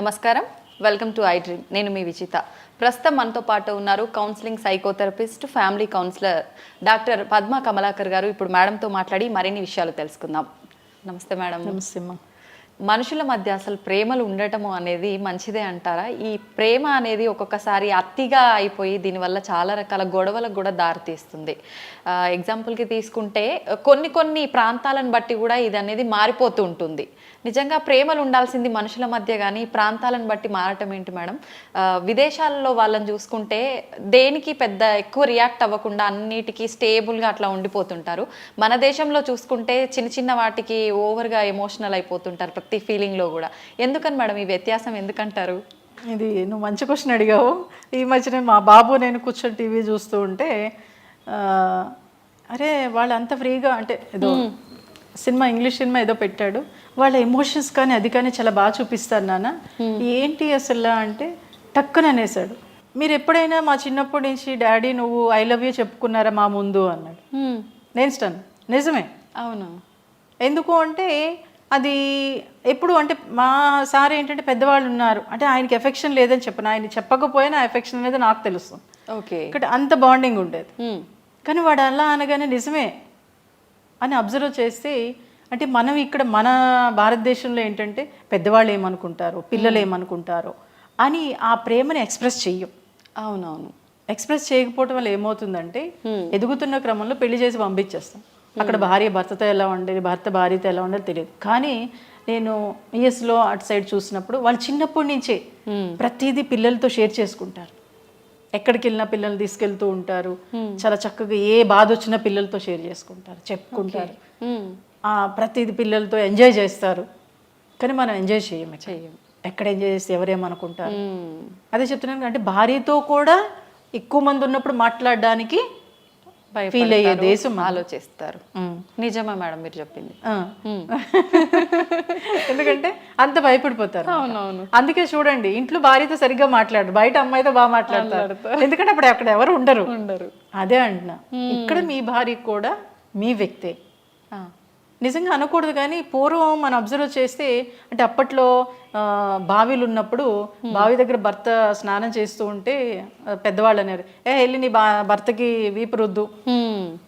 నమస్కారం. Welcome to I dream నేను మీ విజిత ప్రస్తుతం మనతో పాటు ఉన్నారు counselling psychotherapist family counsellor doctor Padma Kamalakar గారు. ఇప్పుడు మేడంతో మాట్లాడి మరిన్ని విషయాలు తెలుసుకుందాం. నమస్తే మేడం నమస్తే అమ్మా. మనుషుల మధ్య అసలు ప్రేమలు ఉండటము అనేది మంచిదే అంటారా? ఈ ప్రేమ అనేది ఒక్కొక్కసారి అతిగా అయిపోయి దీనివల్ల చాలా రకాల గొడవలకు కూడా దారితీస్తుంది. ఎగ్జాంపుల్కి తీసుకుంటే కొన్ని కొన్ని ప్రాంతాలను బట్టి కూడా ఇది అనేది మారిపోతూ ఉంటుంది. నిజంగా ప్రేమలు ఉండాల్సింది మనుషుల మధ్య కానీ ప్రాంతాలను బట్టి మారటం ఏంటి మేడం? విదేశాలలో విదేశాల్లో వాళ్ళని చూసుకుంటే దేనికి పెద్ద ఎక్కువ రియాక్ట్ అవ్వకుండా అన్నిటికీ స్టేబుల్గా అట్లా ఉండిపోతుంటారు. మన దేశంలో చూసుకుంటే చిన్న చిన్న వాటికి ఓవర్గా ఎమోషనల్ అయిపోతుంటారు. ప్రతి ఫీలింగ్లో కూడా. ఎందుకని మేడం ఈ వ్యత్యాసం ఎందుకంటారు? ఇది నువ్వు మంచి క్వశ్చన్ అడిగావు. ఈ మధ్యన మా బాబు నేను కూర్చొని టీవీ చూస్తూ ఉంటే అరే వాళ్ళు అంత ఫ్రీగా అంటే ఏదో సినిమా ఇంగ్లీష్ సినిమా ఏదో పెట్టాడు. వాళ్ళ ఎమోషన్స్ కానీ అది కానీ చాలా బాగా చూపిస్తారు నాన్న. ఏంటి అసలు అంటే టక్కున అనేసాడు మీరు ఎప్పుడైనా మా చిన్నప్పటి నుంచి డాడీ నువ్వు ఐ లవ్ యూ చెప్పుకున్నారా మా ముందు? అన్నాడు. నేను స్టన్ నిజమే. అవును. ఎందుకు అంటే అది ఎప్పుడు అంటే మా సార్ ఏంటంటే పెద్దవాళ్ళు ఉన్నారు. అంటే ఆయనకి ఎఫెక్షన్ లేదని చెప్పను. ఆయన చెప్పకపోయినా ఎఫెక్షన్ అనేది నాకు తెలుస్తుంది ఓకే. ఇక్కడ అంత బాండింగ్ ఉండేది. కానీ వాడు అలా అనగానే నిజమే అని అబ్జర్వ్ చేస్తే అంటే మనం ఇక్కడ మన భారతదేశంలో ఏంటంటే పెద్దవాళ్ళు ఏమనుకుంటారో పిల్లలు ఏమనుకుంటారో అని ఆ ప్రేమని ఎక్స్ప్రెస్ చెయ్యం. అవునవును. ఎక్స్ప్రెస్ చేయకపోవడం వల్ల ఏమవుతుందంటే ఎదుగుతున్న క్రమంలో పెళ్ళి చేసి పంపించేస్తాం. అక్కడ భార్య భర్తతో ఎలా ఉండాలి భర్త భార్యతో ఎలా ఉండాలి తెలియదు. కానీ నేను యుఎస్లో అటు సైడ్ చూసినప్పుడు వాళ్ళు చిన్నప్పటి నుంచే ప్రతిదీ పిల్లలతో షేర్ చేసుకుంటారు. ఎక్కడికి వెళ్ళినా పిల్లల్ని తీసుకెళ్తూ ఉంటారు. చాలా చక్కగా ఏ బాధ వచ్చినా పిల్లలతో షేర్ చేసుకుంటారు చెప్పుకుంటారు. ఆ, ప్రతిదీ పిల్లలతో ఎంజాయ్ చేస్తారు. కానీ మనం ఎంజాయ్ చేయం చెయ్యం ఎక్కడ ఎంజాయ్ చేస్తే ఎవరేమనుకుంటారు? అదే చెప్తున్నాను అంటే భార్యతో కూడా ఎక్కువ మంది ఉన్నప్పుడు మాట్లాడడానికి ఫీల్ అయ్యే దేశం. ఆలోచిస్తారు. నిజమా మేడం మీరు చెప్పింది. ఎందుకంటే అంత భయపడిపోతారు. అవునవును. అందుకే చూడండి ఇంట్లో భార్యతో సరిగ్గా మాట్లాడరు బయట అమ్మాయితో బాగా మాట్లాడతారు. ఎందుకంటే అప్పుడు అక్కడ ఎవరు ఉండరు. ఉండరు. అదే అంటున్నా. ఇక్కడ మీ భార్య కూడా మీ వ్యక్తే. నిజంగా అనకూడదు కానీ పూర్వం మనం అబ్జర్వ్ చేస్తే అంటే అప్పట్లో బావిలు ఉన్నప్పుడు బావి దగ్గర భర్త స్నానం చేస్తూ ఉంటే పెద్దవాళ్ళు అన్నారు ఏ వెళ్ళి నీ బా భర్తకి వీపు రుద్దు.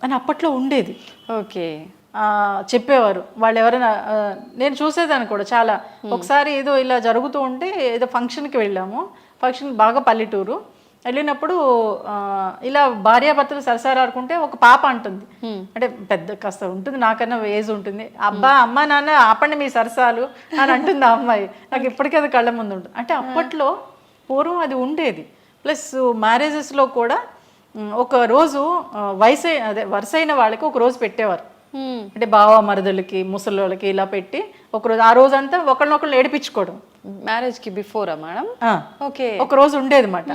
అని అప్పట్లో ఉండేది. ఓకే. ఆ, చెప్పేవారు. వాళ్ళు ఎవరైనా నేను చూసేదాన్ని కూడా చాలా. ఒకసారి ఏదో ఇలా జరుగుతూ ఉంటే ఏదో ఫంక్షన్కి వెళ్ళాము. ఫంక్షన్ బాగా పల్లెటూరు. వెళ్ళినప్పుడు ఇలా భార్యాభర్తలు సరసారాడుకుంటే ఒక పాప అంటుంది. అంటే పెద్ద కాస్త ఉంటుంది నాకన్నా ఏజ్ ఉంటుంది. అబ్బా అమ్మ నాన్న ఆపండి మీ సరసాలు అని అంటుంది ఆ అమ్మాయి. నాకు ఇప్పటికీ అది కళ్ళ ముందు ఉంటుంది. అంటే అప్పట్లో పూర్వం అది ఉండేది. ప్లస్ మ్యారేజెస్లో కూడా ఒక రోజు వయసు అదే వరుసైన వాళ్ళకి ఒక రోజు పెట్టేవారు. అంటే బావ మరదలకి ముసలోళ్ళకి ఇలా పెట్టి ఒక రోజు ఆ రోజంతా ఒకళ్ళనొకళ్ళు ఏడిపించుకోవడం. మ్యారేజ్కి బిఫోరా మేడం ఆ, ఓకే ఒక రోజు ఉండేది అనమాట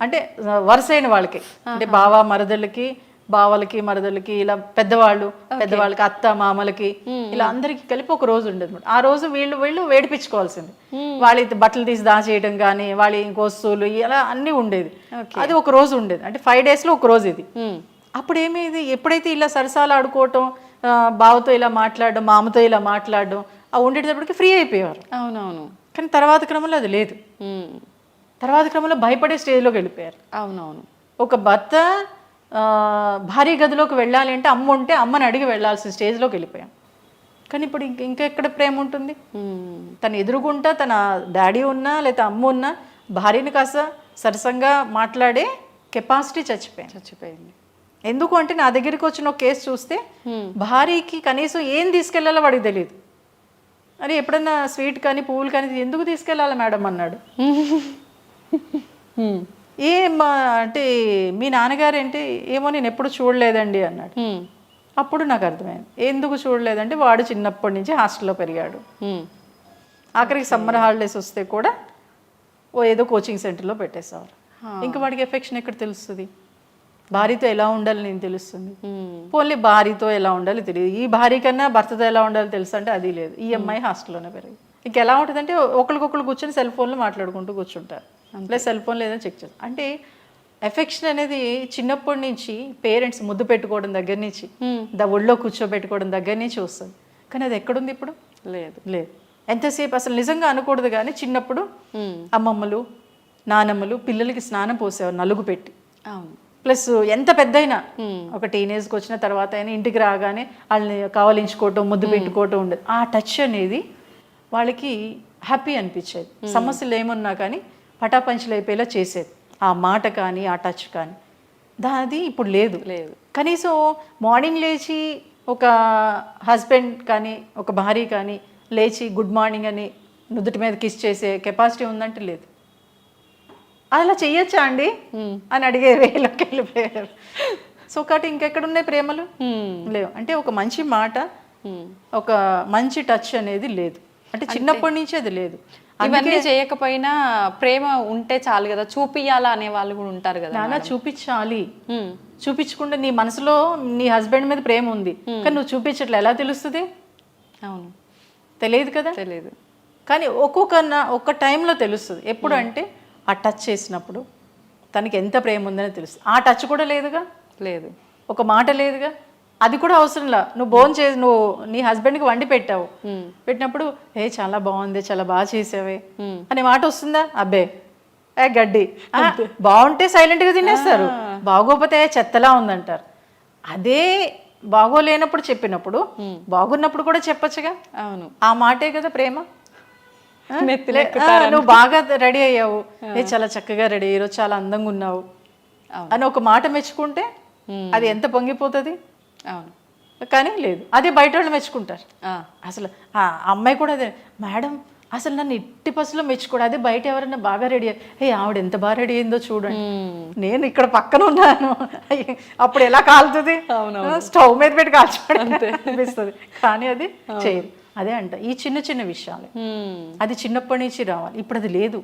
అంటే వరుసైన వాళ్ళకి. అంటే బావ మరదలకి బావలకి మరదలకి ఇలా పెద్దవాళ్ళు పెద్దవాళ్ళకి అత్త మామలకి ఇలా అందరికి కలిపి ఒక రోజు ఉండేది ఆ రోజు వీళ్ళు వీళ్ళు వేడిపించుకోవాల్సింది. వాళ్ళ ఇది బట్టలు తీసి దాచేయడం కానీ వాళ్ళ ఇంకో వస్తువులు ఇలా అన్నీ ఉండేది. అది ఒక రోజు ఉండేది. అంటే ఫైవ్ డేస్లో ఒక రోజు ఇది. అప్పుడు ఏమేది ఎప్పుడైతే ఇలా సరసాలు ఆడుకోవటం బావతో ఇలా మాట్లాడడం మామతో ఇలా మాట్లాడడం ఆ ఉండేటప్పటికి ఫ్రీ అయిపోయేవారు. అవునవును. కానీ తర్వాత క్రమంలో అది లేదు. తర్వాత క్రమంలో భయపడే స్టేజ్లోకి వెళ్ళిపోయారు. అవునవును. ఒక భర్త ఆ, భార్య గదిలోకి వెళ్ళాలి అంటే అమ్మ ఉంటే అమ్మని అడిగి వెళ్ళాల్సిన స్టేజ్లోకి వెళ్ళిపోయాం. కానీ ఇప్పుడు ఇంక ఇంకా ఎక్కడ ప్రేమ ఉంటుంది. తను ఎదురుగుంటా తన డాడీ ఉన్నా లేదా అమ్మ ఉన్నా భార్యని కాస్త సరసంగా మాట్లాడే కెపాసిటీ చచ్చిపోయాను చచ్చిపోయింది. ఎందుకు అంటే నా దగ్గరికి వచ్చిన ఒక కేసు చూస్తే భార్యకి కనీసం ఏం తీసుకెళ్ళాలో వాడికి తెలియదు అరే ఎప్పుడన్నా స్వీట్ కానీ పువ్వులు కానీ ఎందుకు తీసుకెళ్ళాలి మేడం అన్నాడు. ఏ మా అంటే మీ నాన్నగారు ఏంటి ఏమో నేను ఎప్పుడు చూడలేదండి అన్నాడు. అప్పుడు నాకు అర్థమైంది. ఎందుకు చూడలేదంటే వాడు చిన్నప్పటి నుంచి హాస్టల్లో పెరిగాడు. ఆఖరికి సమ్మర్ హాలిడేస్ వస్తే కూడా ఓ ఏదో కోచింగ్ సెంటర్లో పెట్టేసేవారు. ఇంకా వాడికి ఎఫెక్షన్ ఎక్కడ తెలుస్తుంది? భార్యతో ఎలా ఉండాలి నేను తెలుస్తుంది. పోన్లీ భార్యతో ఎలా ఉండాలి తెలియదు. ఈ భార్య కన్నా భర్తతో ఎలా ఉండాలి తెలుసు అంటే అది లేదు. ఈ అమ్మాయి హాస్టల్లోనే పెరిగి. ఇంక ఎలా ఉంటుందంటే ఒకరికొకరు కూర్చొని సెల్ ఫోన్లో మాట్లాడుకుంటూ కూర్చుంటారు. ప్లస్ సెల్ ఫోన్ లేదని చెక్ చేస్తారు. అంటే ఎఫెక్షన్ అనేది చిన్నప్పటి నుంచి పేరెంట్స్ ముద్దు పెట్టుకోవడం దగ్గర నుంచి ద ఒళ్ళో కూర్చోబెట్టుకోవడం దగ్గర నుంచి వస్తుంది. కానీ అది ఎక్కడుంది ఇప్పుడు? లేదు. లేదు. ఎంతసేపు అసలు నిజంగా అనకూడదు కానీ చిన్నప్పుడు అమ్మమ్మలు నానమ్మలు పిల్లలకి స్నానం పోసేవారు నలుగు పెట్టి. అవును. ప్లస్ ఎంత పెద్దయినా ఒక టీనేజ్కి వచ్చిన తర్వాత అయినా ఇంటికి రాగానే వాళ్ళని కావలించుకోవటం ముద్దు పెట్టుకోవటం ఉండదు ఆ టచ్ అనేది వాళ్ళకి హ్యాపీ అనిపించేది. సమస్యలు ఏమున్నా కానీ పటాపంచలు అయిపోయేలా చేసేది. ఆ మాట కానీ ఆ టచ్ కానీ. దాది ఇప్పుడు లేదు. లేదు. కనీసం మార్నింగ్ లేచి ఒక హస్బెండ్ కానీ ఒక భార్య కానీ లేచి గుడ్ మార్నింగ్ అని నుదుటి మీద కిస్ చేసే కెపాసిటీ ఉందంటే లేదు. అలా చెయ్యొచ్చా అండి? అని అడిగే వేలోకి వెళ్ళిపోయారు. సో కాబట్టి ఇంకెక్కడున్నాయి ప్రేమలు? లేవు. అంటే ఒక మంచి మాట. ఒక మంచి టచ్ అనేది లేదు. అంటే చిన్నప్పటి నుంచి అది లేదు. ఇవన్నీ చేయకపోయినా ప్రేమ ఉంటే చాలు కదా. చూపియాలా అనే వాళ్ళు కూడా ఉంటారు కదా నాన్న చూపించాలి. చూపించకుండా నీ మనసులో నీ హస్బెండ్ మీద ప్రేమ ఉంది. కానీ నువ్వు చూపించట్లే. ఎలా తెలుస్తుంది? అవును. తెలియదు కదా? తెలియదు. కానీ ఒక్కొక్క ఒక్క టైంలో తెలుస్తుంది. ఎప్పుడు అంటే ఆ టచ్ చేసినప్పుడు తనకి ఎంత ప్రేమ ఉందని తెలుస్తుంది. ఆ టచ్ కూడా లేదుగా? లేదు. ఒక మాట లేదుగా? అది కూడా అవసరంలా. నువ్వు బోన్ చేసి నువ్వు నీ హస్బెండ్కి వండి పెట్టావు. పెట్టినప్పుడు ఏ చాలా బాగుంది చాలా బాగా చేసావే. అనే మాట వస్తుందా? అబ్బే. ఏ గడ్డి. బాగుంటే సైలెంట్గా తినేస్తారు. బాగోపోతే "ఏ, చెత్తలా ఉందంటారు. అదే బాగోలేనప్పుడు చెప్పినప్పుడు బాగున్నప్పుడు కూడా చెప్పొచ్చుగా? అవును. ఆ మాటే కదా ప్రేమ? లే- నువ్వు బాగా రెడీ అయ్యావు. ఏ చాలా చక్కగా రెడీ అయ్యారు చాలా అందంగా ఉన్నావు. అని ఒక మాట మెచ్చుకుంటే అది ఎంత పొంగిపోతుంది? అవును. కానీ లేదు. అదే బయట వాళ్ళు మెచ్చుకుంటారు అసలు ఆ అమ్మాయి కూడా అదే మేడం అసలు నన్ను ఇట్టి పసులో మెచ్చుకోడు. అదే బయట ఎవరైనా బాగా రెడీ ఏ ఆవిడ ఎంత బాగా రెడీ అయిందో చూడండి. నేను ఇక్కడ పక్కన ఉన్నాను. అయ్య, అప్పుడు ఎలా కాలుతుంది? స్టవ్ మీద పెట్టి కాల్చుకోవడం అనిపిస్తుంది. కానీ అది చేయదు అదే అంట ఈ చిన్న చిన్న విషయాలు. అది చిన్నప్పటి నుంచి రావాలి. ఇప్పుడు అది లేదు.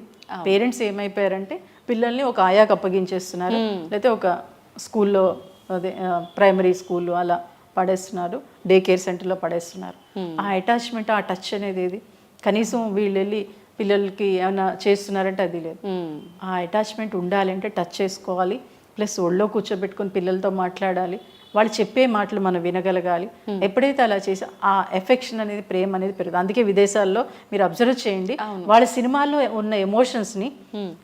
పేరెంట్స్ ఏమైపోయారంటే పిల్లల్ని ఒక ఆయాకు అప్పగించేస్తున్నారు. లేకపోతే ఒక స్కూల్లో అదే ప్రైమరీ స్కూల్ అలా పడేస్తున్నారు. డే కేర్ సెంటర్లో పడేస్తున్నారు. ఆ అటాచ్మెంట్ ఆ టచ్ అనేది ఏది? కనీసం వీళ్ళు వెళ్ళి పిల్లలకి ఏమైనా చేస్తున్నారంటే అది లేదు. ఆ అటాచ్మెంట్ ఉండాలి అంటే టచ్ చేసుకోవాలి. ప్లస్ ఒళ్ళో కూర్చోబెట్టుకొని పిల్లలతో మాట్లాడాలి. వాళ్ళు చెప్పే మాటలు మనం వినగలగాలి. ఎప్పుడైతే అలా చేసి ఆ ఎఫెక్షన్ అనేది ప్రేమ అనేది పెరుగుతుంది. అందుకే విదేశాల్లో మీరు అబ్జర్వ్ చేయండి. వాళ్ళ సినిమాల్లో ఉన్న ఎమోషన్స్ని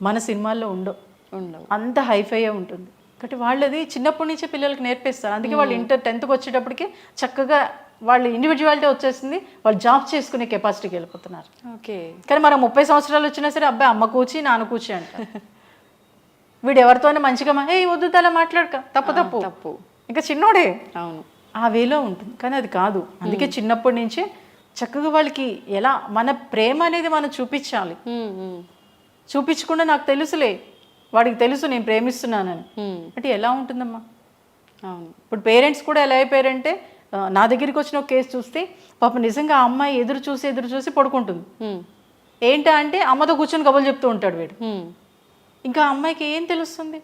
మన సినిమాల్లో ఉండవు. ఉండవు. అంత హైఫై ఉంటుంది. కాబట్టి వాళ్ళది చిన్నప్పటి నుంచే పిల్లలకి నేర్పిస్తారు. అందుకే వాళ్ళు ఇంటర్ టెన్త్కి వచ్చేటప్పటికి చక్కగా వాళ్ళ ఇండివిజువాలిటీ వచ్చేసింది. వాళ్ళు జాబ్ చేసుకునే కెపాసిటీకి వెళ్ళిపోతున్నారు. ఓకే. కానీ మనం ముప్పై సంవత్సరాలు వచ్చినా సరే అబ్బాయి అమ్మ కూర్చి నాన్న కూర్చి అంట వీడు ఎవరితోనే మంచిగా మా- ఏ వద్దు అలా మాట్లాడక. తప్పు తప్పు. తప్పు. ఇంకా చిన్నోడే. అవును. ఆ వేలో ఉంటుంది. కానీ అది కాదు. అందుకే చిన్నప్పటి నుంచే చక్కగా వాళ్ళకి ఎలా మన ప్రేమ అనేది మనం చూపించాలి. చూపించకుండా నాకు తెలుసులే. వాడికి తెలుసు నేను ప్రేమిస్తున్నానని. అంటే ఎలా ఉంటుందమ్మా? అవును. ఇప్పుడు పేరెంట్స్ కూడా ఎలా అయిపోయారంటే నా దగ్గరికి వచ్చిన ఒక కేసు చూస్తే పాప నిజంగా ఆ అమ్మాయి ఎదురు చూసి ఎదురు చూసి పడుకుంటుంది. ఏంటా అంటే అమ్మతో కూర్చొని కబులు చెప్తూ ఉంటాడు వీడు. ఇంకా ఆ అమ్మాయికి ఏం తెలుస్తుంది?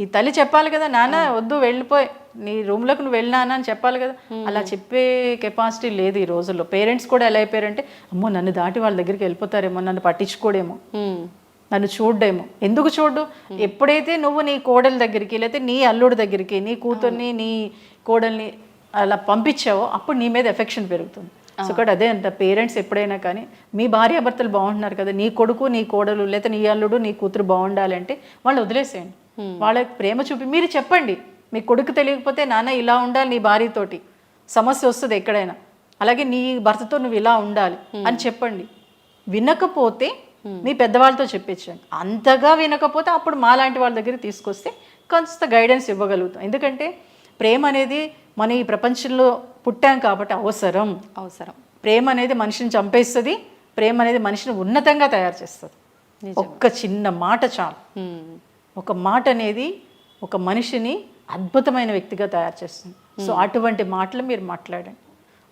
ఈ తల్లి చెప్పాలి కదా నాన్న వద్దు వెళ్ళిపోయి. నీ రూమ్లోకి నువ్వు వెళ్ళినానా అని చెప్పాలి కదా. అలా చెప్పే కెపాసిటీ లేదు ఈ రోజుల్లో. పేరెంట్స్ కూడా ఎలా అయిపోయారంటే అమ్మో నన్ను దాటి వాళ్ళ దగ్గరికి వెళ్ళిపోతారేమో నన్ను పట్టించుకోడేమో. నన్ను చూడడేమో. ఎందుకు చూడు ఎప్పుడైతే నువ్వు నీ కోడలి దగ్గరికి లేకపోతే నీ అల్లుడి దగ్గరికి నీ కూతుర్ని నీ కోడల్ని అలా పంపించావో అప్పుడు నీ మీద ఎఫెక్షన్ పెరుగుతుంది. సో ఇక్కడ అదే అంట పేరెంట్స్ ఎప్పుడైనా కానీ మీ భార్యాభర్తలు బాగుంటున్నారు కదా నీ కొడుకు నీ కోడలు లేకపోతే నీ అల్లుడు నీ కూతురు బాగుండాలి అంటే వాళ్ళు వదిలేసేయండి. వాళ్ళకి ప్రేమ చూపి మీరు చెప్పండి మీ కొడుకు తెలియకపోతే నాన్న ఇలా ఉండాలి నీ భార్యతోటి. సమస్య వస్తుంది ఎక్కడైనా. అలాగే నీ భర్తతో నువ్వు ఇలా ఉండాలి అని చెప్పండి. వినకపోతే మీ పెద్దవాళ్ళతో చెప్పించండి అంతగా వినకపోతే అప్పుడు మాలాంటి వాళ్ళ దగ్గర తీసుకొస్తే కొంత గైడెన్స్ ఇవ్వగలుగుతాం. ఎందుకంటే ప్రేమ అనేది మన ఈ ప్రపంచంలో పుట్టాం కాబట్టి అవసరం. అవసరం. ప్రేమ అనేది మనిషిని చంపేస్తుంది ప్రేమ అనేది మనిషిని ఉన్నతంగా తయారు చేస్తుంది. ఒక్క చిన్న మాట చాలు. ఒక మాట అనేది ఒక మనిషిని అద్భుతమైన వ్యక్తిగా తయారు చేస్తుంది. సో అటువంటి మాటలు మీరు మాట్లాడండి.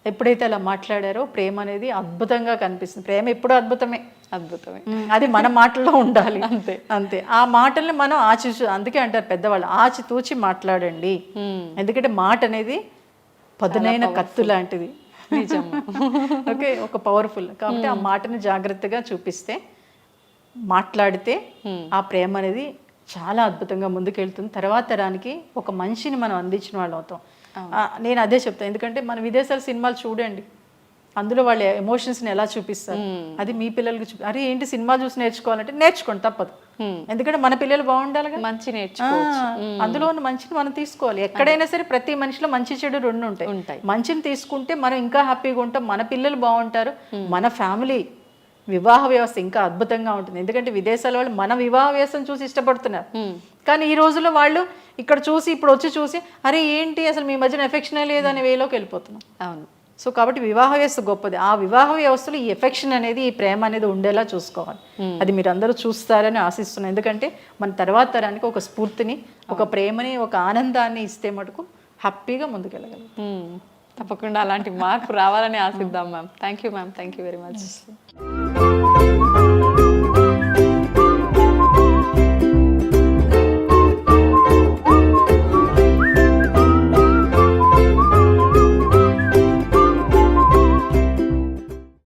ఎప్పుడైతే అలా మాట్లాడారో ప్రేమ అనేది అద్భుతంగా కనిపిస్తుంది. ప్రేమ ఎప్పుడూ అద్భుతమే. అద్భుతమే. ఉమ్, అది మన మాటల్లో ఉండాలి. అంతే. అంతే. ఆ మాటల్ని మనం ఆచి అందుకే అంటారు పెద్దవాళ్ళు ఆచి తూచి మాట్లాడండి. ఉమ్, ఎందుకంటే మాట అనేది పదునైన కత్తు లాంటిది. ఓకే ఒక పవర్ఫుల్. కాబట్టి ఆ మాటని జాగ్రత్తగా చూపిస్తే మాట్లాడితే ఆ ప్రేమ అనేది చాలా అద్భుతంగా ముందుకెళ్తుంది. తర్వాత తరానికి ఒక మనిషిని మనం అందించిన వాళ్ళు అవుతాం. నేను అదే చెప్తాను ఎందుకంటే మన విదేశాల సినిమాలు చూడండి. అందులో వాళ్ళ ఎమోషన్స్ని ఎలా చూపిస్తారు? అది మీ పిల్లలకి చూపి అరే ఏంటి సినిమా చూసి నేర్చుకోవాలంటే నేర్చుకోండి తప్పదు. ఎందుకంటే మన పిల్లలు బాగుండాలిగా మంచి అందులో ఉన్న మంచిని మనం తీసుకోవాలి. ఎక్కడైనా సరే ప్రతి మనిషిలో మంచి చెడు రెండు ఉంటాయి. ఉంటాయి. మంచిని తీసుకుంటే మనం ఇంకా హ్యాపీగా ఉంటాం. మన పిల్లలు బాగుంటారు. మన ఫ్యామిలీ వివాహ వ్యవస్థ ఇంకా అద్భుతంగా ఉంటుంది. ఎందుకంటే విదేశాల వాళ్ళు మన వివాహ వ్యవస్థను చూసి ఇష్టపడుతున్నారు. కానీ ఈ రోజుల్లో వాళ్ళు ఇక్కడ చూసి ఇప్పుడు వచ్చి చూసి అరే ఏంటి అసలు మీ మధ్యన ఎఫెక్షనే లేదనే వేలోకి వెళ్ళిపోతున్నాం. అవును. సో కాబట్టి వివాహ వ్యవస్థ గొప్పది. ఆ వివాహ వ్యవస్థలో ఈ ఎఫెక్షన్ అనేది ఈ ప్రేమ అనేది ఉండేలా చూసుకోవాలి. అది మీరు అందరూ చూస్తారని ఆశిస్తున్నాను ఎందుకంటే మన తర్వాత తరానికి ఒక స్ఫూర్తిని ఒక ప్రేమని ఒక ఆనందాన్ని ఇస్తే మటుకు హ్యాపీగా ముందుకెళ్ళగలం. తప్పకుండా అలాంటి మార్పు రావాలని ఆశిద్దాం ma'am thank you ma'am thank you very much